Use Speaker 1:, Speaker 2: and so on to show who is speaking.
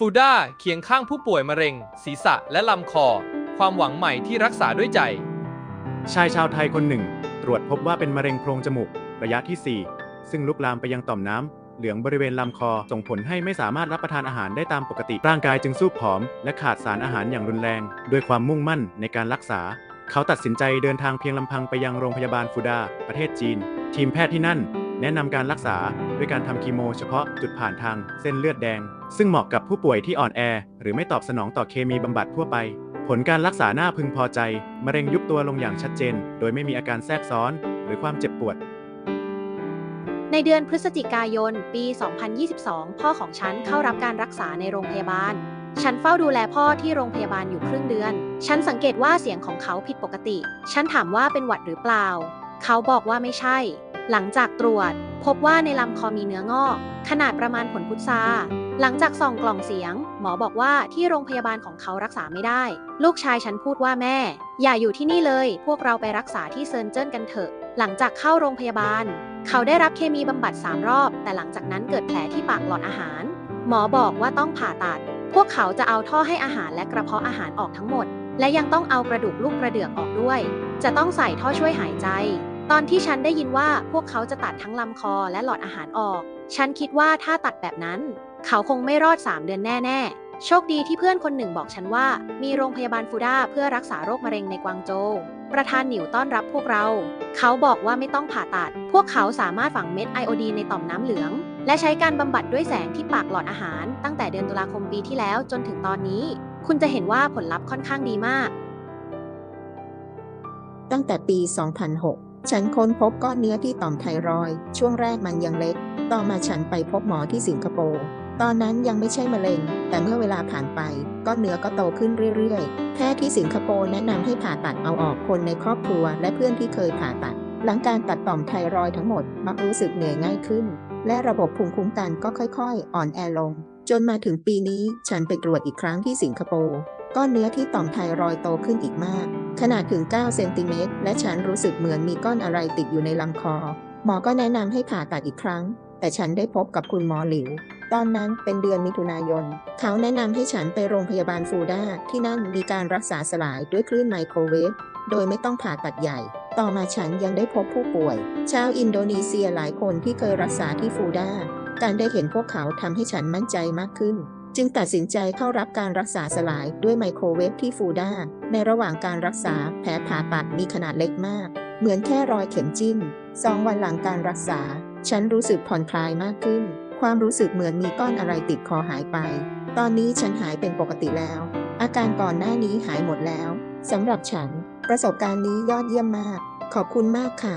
Speaker 1: ฟูด้าเคียงข้างผู้ป่วยมะเร็ง ศีรษะและลำคอ ความหวังใหม่ที่รักษาด้วยใจ
Speaker 2: ชายชาวไทยคนหนึ่ง ตรวจพบว่าเป็นมะเร็งโพรงจมูก ระยะที่ 4 ซึ่งลุกลามไปยังต่อมน้ำเหลืองบริเวณลำคอส่งผลให้ไม่สามารถรับประทานอาหารได้ตามปกติ ร่างกายจึงสู้ผอม และขาดสารอาหารอย่างรุนแรง ด้วยความมุ่งมั่นในการรักษา เขาตัดสินใจเดินทางเพียงลำพังไปยังโรงพยาบาลฟูดาประเทศจีน ทีมแพทย์ที่นั่น แนะนำการรักษาด้วยการทำคีโม เฉพาะจุดผ่านทางเส้นเลือดแดง ซึ่งเหมาะกับผู้ป่วยที่อ่อนแอ หรือไม่ตอบสนองต่อเคมีบำบัดทั่วไป ผลการรักษาหน่าพึงพอใจ มะเร็งยุบตัวลงอย่างชัดเจน โดยไม่มีอาการแทรกซ้อน หรือความเจ็บปวด
Speaker 3: ในเดือนพฤศจิกายน ปี 2022 พ่อของฉันเข้ารับการรักษาในโรงพยาบาล ฉันเฝ้าดูแลพ่อที่โรงพยาบาลอยู่ครึ่งเดือน ฉันสังเกตว่าเสียงของเขาผิดปกติ ฉันถามว่าเป็นหวัดหรือเปล่า เขาบอกว่าไม่ใช่ หลังจากตรวจ พบว่าในลำคอมีเนื้องอก ขนาดประมาณผลพุทราหลังจากส่องกล่องเสียง หมอบอกว่าที่โรงพยาบาลของเขารักษาไม่ได้ ลูกชายฉันพูดว่าแม่ อย่าอยู่ที่นี่เลย พวกเราไปรักษาที่เซินเจิ้นกันเถอะ หลังจากเข้าโรงพยาบาล เขาได้รับเคมีบำบัด 3 รอบ แต่หลังจากนั้นเกิดแผลที่ปากหลอดอาหาร หมอบอกว่าต้องผ่าตัด พวกเขาจะเอาท่อให้อาหารและกระเพาะอาหารออกทั้งหมด และยังต้องเอากระดูกลูกกระเดือกออกด้วย จะต้องใส่ท่อช่วยหายใจ ตอนที่ฉันได้ยินว่าพวกเขาจะตัดทั้งลำคอและหลอดอาหารออก ฉันคิดว่าถ้าตัดแบบนั้น เขาคงไม่รอด 3 เดือนแน่ ๆ โชคดีที่เพื่อนคนหนึ่งบอกฉันว่า มีโรงพยาบาลฟูด้าเพื่อรักษาโรคมะเร็งในกวางโจว ประธานหนิวต้อนรับพวกเรา เขาบอกว่าไม่ต้องผ่าตัด พวกเขาสามารถฝังเม็ดไอโอดีนในต่อมน้ำเหลือง และใช้การบำบัดด้วยแสงที่ปากหลอดอาหาร ตั้งแต่เดือนตุลาคมปีที่แล้วจนถึงตอนนี้ คุณจะเห็นว่าผลลัพธ์ค่อนข้างดีมาก
Speaker 4: ตั้งแต่ปี 2006 ฉันค้นพบก้อนเนื้อที่ต่อมไทรอยด์ช่วงแรกมันยังเล็ก ต่อมาฉันไปพบหมอที่สิงคโปร์ ตอนนั้นยังไม่ใช่มะเร็ง แต่เมื่อเวลาผ่านไป ก้อนเนื้อก็โตขึ้นเรื่อยๆ แพทย์ที่สิงคโปร์แนะนำให้ผ่าตัดเอาออกคนในครอบครัว และเพื่อนที่เคยผ่าตัด หลังการตัดต่อมไทรอยด์ทั้งหมด มักรู้สึกเหนื่อยง่ายขึ้น และระบบภูมิคุ้มกันก็ค่อยๆ อ่อนแอลง จนมาถึงปีนี้ ฉันไปตรวจอีกครั้งที่สิงคโปร์ ก้อนเนื้อที่ต่อมไทรอยโตขึ้นอีกมาก ขนาดถึง 9 เซนติเมตร และฉันรู้สึกเหมือนมีก้อนอะไรติดอยู่ในลำคอ หมอก็แนะนำให้ผ่าตัดอีกครั้ง แต่ฉันได้พบกับคุณหมอหลิว ตอนนั้นเป็นเดือนมิถุนายน เขาแนะนำให้ฉันไปโรงพยาบาลฟูด้าที่นั่นมีการรักษาสลายด้วยคลื่นไมโครเวฟ โดยไม่ต้องผ่าตัดใหญ่ ต่อมาฉันยังได้พบผู้ป่วย ชาวอินโดนีเซียหลายคนที่เคยรักษาที่ฟูด้าการได้เห็นพวกเขาทำให้ฉันมั่นใจมากขึ้น จึงตัดสินใจเข้ารับการรักษาสลายด้วยไมโครเวฟที่ฟูด้า ในระหว่างการรักษาแผลผ่าตัดมีขนาดเล็กมาก เหมือนแค่รอยเข็มจิ้มสองวันหลังการรักษา ฉันรู้สึกผ่อนคลายมากขึ้น ความรู้สึกเหมือนมีก้อนอะไรติดคอหายไป ตอนนี้ฉันหายเป็นปกติแล้ว อาการก่อนหน้านี้หายหมดแล้วสำหรับฉัน ประสบการณ์นี้ยอดเยี่ยมมาก ขอบคุณมากค่ะ